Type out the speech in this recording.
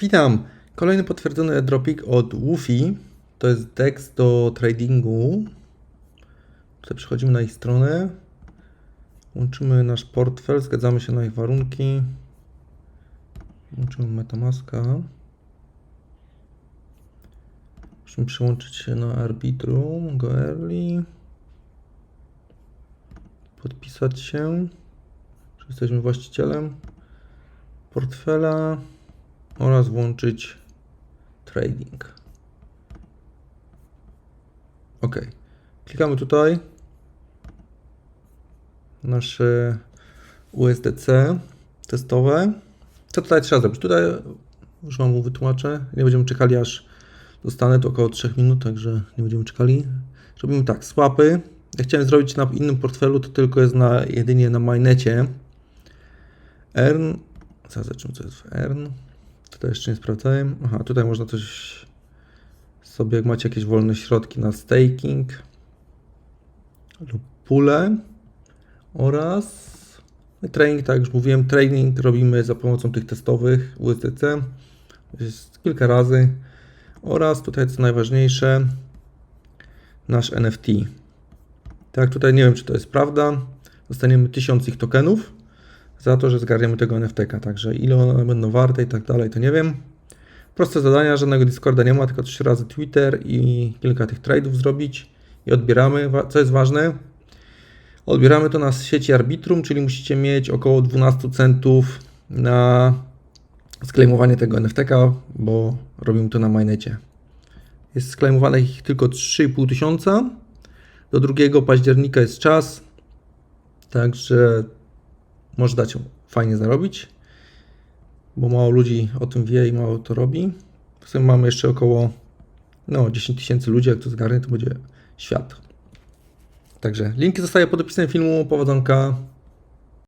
Witam! Kolejny potwierdzony airdropik od Woofy. To jest DEX do tradingu. Tutaj przechodzimy na ich stronę. Łączymy nasz portfel, zgadzamy się na ich warunki. Łączymy Metamaska. Musimy przyłączyć się na Arbitrum, go early. Podpisać się, że jesteśmy właścicielem portfela oraz włączyć trading. OK. Klikamy tutaj. Nasze USDC testowe. Co tutaj trzeba zrobić? Tutaj już Wam wytłumaczę. Nie będziemy czekali aż dostanę to około 3 minut, także nie będziemy czekali. Robimy tak, swapy. Ja chciałem zrobić na innym portfelu, to tylko jest na, jedynie na mainnecie. Earn. Zaraz zobaczymy, co jest w Earn. Tutaj jeszcze nie sprawdzałem. Aha, tutaj można coś sobie, jak macie jakieś wolne środki na staking lub pule oraz trading, tak jak już mówiłem, trading robimy za pomocą tych testowych USDC. Jest kilka razy oraz tutaj co najważniejsze nasz NFT. Tak, tutaj nie wiem czy to jest prawda. Dostaniemy 1000 ich tokenów za to, że zgarniemy tego NFT-ka. Także ile one będą warte i tak dalej, to nie wiem. Proste zadania, żadnego Discorda nie ma, tylko trzy razy Twitter i kilka tych tradeów zrobić i odbieramy. Co jest ważne, odbieramy to na sieci Arbitrum, czyli musicie mieć około 12 centów na sklejmowanie tego NFT-ka, bo robimy to na mainnecie. Jest sklejmowanych ich tylko 3,5 tysiąca. Do 2 października jest czas, także może dać fajnie zarobić, bo mało ludzi o tym wie i mało to robi. W sumie mamy jeszcze około no, 10 tysięcy ludzi, jak to zgarnie, to będzie świat. Także linki zostaje pod opisem filmu, powodzonka.